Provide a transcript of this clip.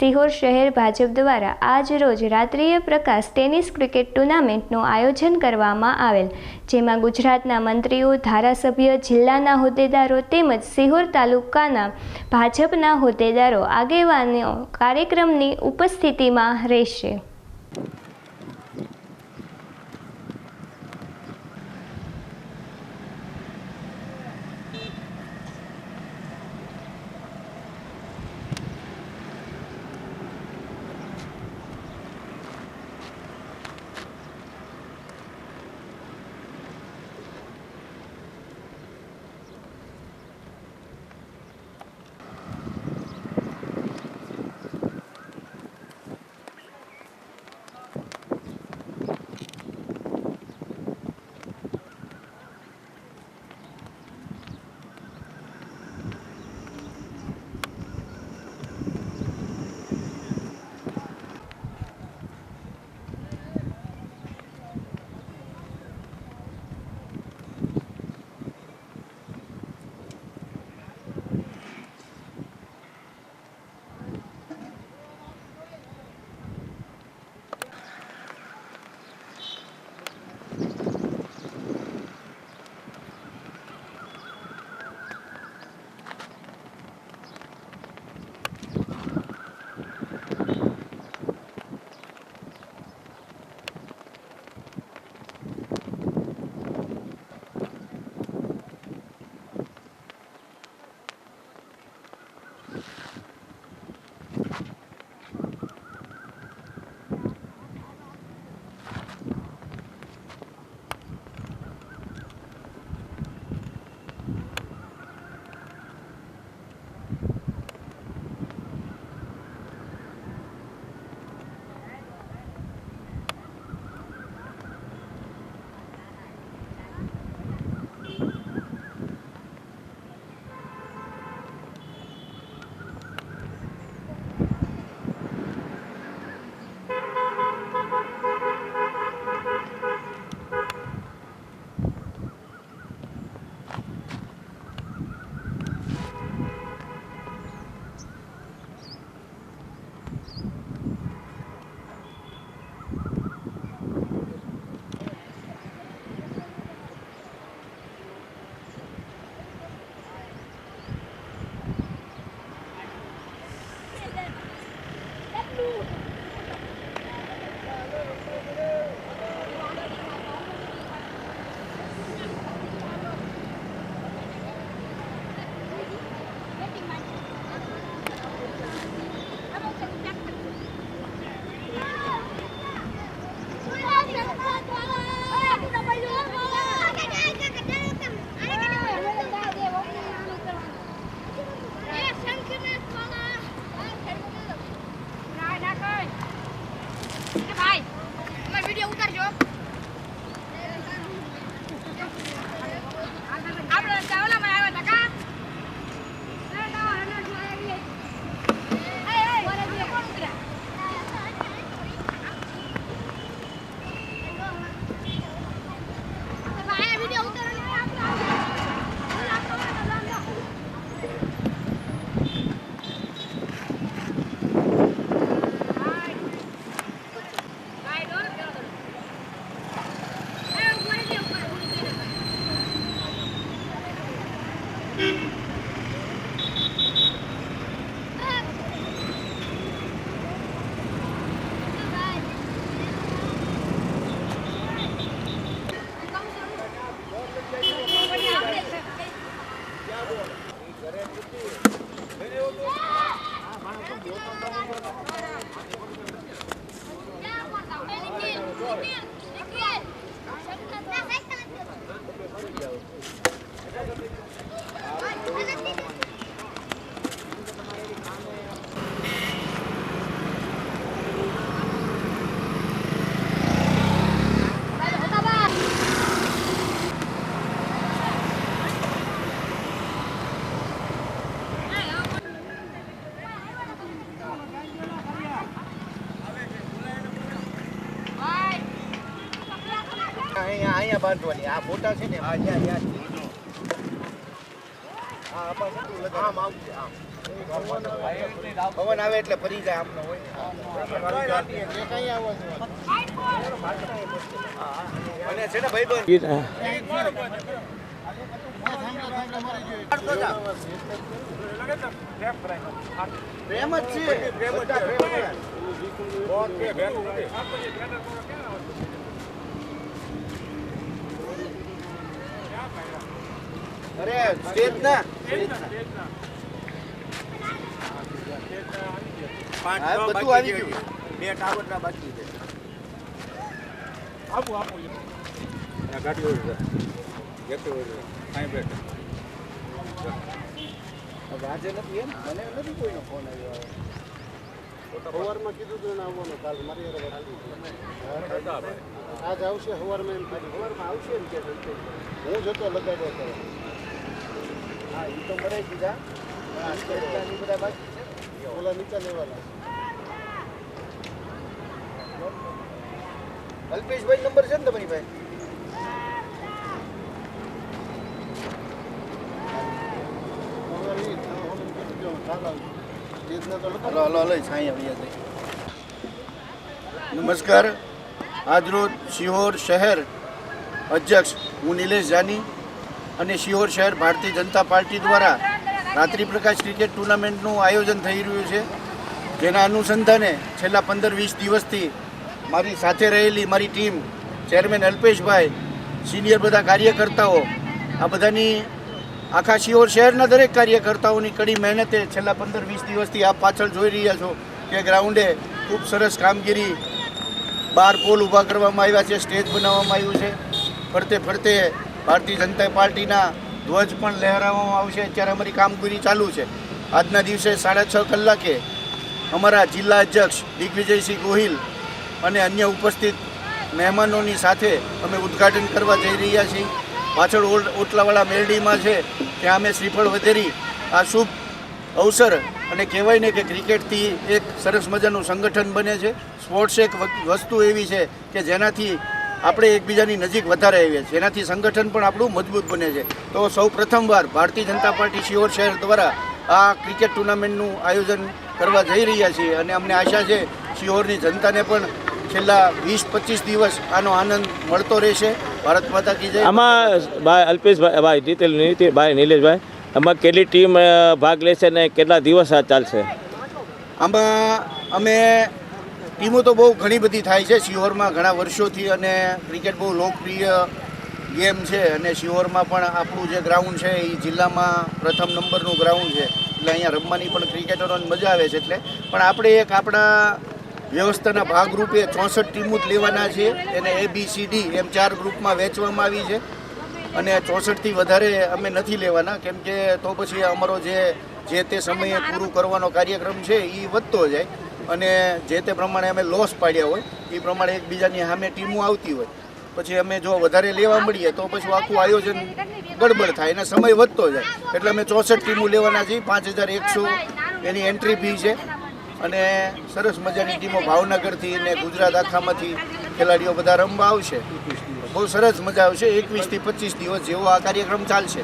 સિહોર શહેર ભાજપ દ્વારા આજ રોજ રાત્રિય પ્રકાશ ટેનિસ ક્રિકેટ ટુર્નામેન્ટનું આયોજન કરવામાં આવેલ. જેમાં ગુજરાતના મંત્રીઓ, ધારાસભ્ય, જિલ્લાના હોદ્દેદારો તેમજ સિહોર તાલુકાના ભાજપના હોદ્દેદારો આગેવાનો કાર્યક્રમની ઉપસ્થિતિમાં રહેશે. બાંધવાની. આ મોટા છે ને આ જ્યાં જ્યાં આમ આવશે આમ પવન આવે એટલે ફરી જાય આમનો હોય. અને છે ને ભાઈ પ્રેમ જ છે બધા પ્રેમ જ. અરે સ્ટેજ ના? બધું આવી ગયું. બે ટાવર ના બાકી છે. હવે આજે નથી એમ? મને નથી કોઈનો ફોન આવ્યો સવારમાં કીધું હતું ને આવવાનું કાલ મારી. આજ આવશે સવારમાં એમ કીધું સવારમાં આવશે એમ કે હું જતો લગાડ્યો હતો હા એ તો મરાઈ દીધા. બધા બાકી છે ઓલા નીચા લેવાના. અલ્પેશભાઈ નંબર છે ને તમારી ભાઈ નમસ્કાર. આજરોજ શિહોર શહેર અધ્યક્ષ હું નિલેશ જાની અને શિહોર શહેર ભારતીય જનતા પાર્ટી દ્વારા રાત્રિ પ્રકાશ ક્રિકેટ ટુર્નામેન્ટનું આયોજન થઈ રહ્યું છે. જેના અનુસંધાને છેલ્લા પંદર વીસ દિવસથી મારી સાથે રહેલી મારી ટીમ, ચેરમેન અલ્પેશભાઈ, સિનિયર બધા કાર્યકર્તાઓ, આ બધાની આખા શિહોર શહેરના દરેક કાર્યકર્તાઓની કડી મહેનતે છેલ્લા પંદર વીસ દિવસથી આપ પાછળ જોઈ રહ્યા છો કે ગ્રાઉન્ડે ખૂબ સરસ કામગીરી બાર પોલ ઊભા કરવામાં આવ્યા છે, સ્ટેજ બનાવવામાં આવ્યું છે. ફરતે ફરતે ભારતીય જનતા પાર્ટીના ધ્વજ પણ લહેરાવવામાં આવશે. અત્યારે અમારી કામગીરી ચાલુ છે. આજના દિવસે સાડા છ કલાકે અમારા જિલ્લા અધ્યક્ષ દિગ્વિજયસિંહ ગોહિલ અને અન્ય ઉપસ્થિત મહેમાનોની સાથે અમે ઉદ્ઘાટન કરવા જઈ રહ્યા છીએ. પાછળ ઓટલાવાળા મેરડીમાં છે. ત્યાં અમે શ્રીફળ વધેરી આ શુભ અવસર અને કહેવાય ને કે ક્રિકેટથી એક સરસ મજાનું સંગઠન બને છે. સ્પોર્ટ્સ એક વસ્તુ એવી છે કે જેનાથી આપણે એકબીજાની નજીક વધારે આવીએ છીએ. એનાથી સંગઠન પણ આપણું મજબૂત બને છે. તો સૌ પ્રથમવાર ભારતીય જનતા પાર્ટી શિહોર શહેર દ્વારા આ ક્રિકેટ ટુર્નામેન્ટનું આયોજન કરવા જઈ રહ્યા છીએ અને અમને આશા છે શિહોરની જનતાને પણ છેલ્લા વીસ પચીસ દિવસ આનો આનંદ મળતો રહેશે. ભારત માતા કી જય. આમાં ભાઈ અલ્પેશભાઈ ભાઈ જીતેલ નીતિ ભાઈ નિલેશભાઈ. આમાં કેટલી ટીમ ભાગ લેશે અને કેટલા દિવસ આ ચાલશે? આમાં અમે ટીમો તો બહુ ઘણી બધી થાય છે. શિહોરમાં ઘણા વર્ષોથી અને ક્રિકેટ બહુ લોકપ્રિય ગેમ છે અને શિહોરમાં પણ આપણું જે ગ્રાઉન્ડ છે એ જિલ્લામાં પ્રથમ નંબરનું ગ્રાઉન્ડ છે. એટલે અહીંયા રમવાની પણ ક્રિકેટરોને મજા આવે છે એટલે. પણ આપણે એક આપણા વ્યવસ્થાના ભાગરૂપે ચોસઠ ટીમો જ લેવાના છે. એને એ બી સી ડી એમ ચાર ગ્રુપમાં વહેંચવામાં આવી છે. અને ચોસઠથી વધારે અમે નથી લેવાના. કેમ કે તો પછી અમારો જે જે તે સમયે પૂરું કરવાનો કાર્યક્રમ છે એ વધતો જાય. અને જે તે પ્રમાણે અમે લોસ પાડ્યા હોય, એ પ્રમાણે એકબીજાની સામે ટીમો આવતી હોય. પછી અમે જો વધારે લેવા મળીએ, તો પછી આખું આયોજન ગડબડ થાય અને સમય વધતો જાય. એટલે અમે ચોસઠ ટીમો લેવાના છીએ, પાંચ હજાર એકસો એની એન્ટ્રી ફી છે. અને સરસ મજાની ટીમો ભાવનગરથી ને ગુજરાત આખામાંથી ખેલાડીઓ બધા રમવા આવશે. બહુ સરસ મજા આવશે, એકવીસથી પચીસ દિવસ જેવો આ કાર્યક્રમ ચાલશે.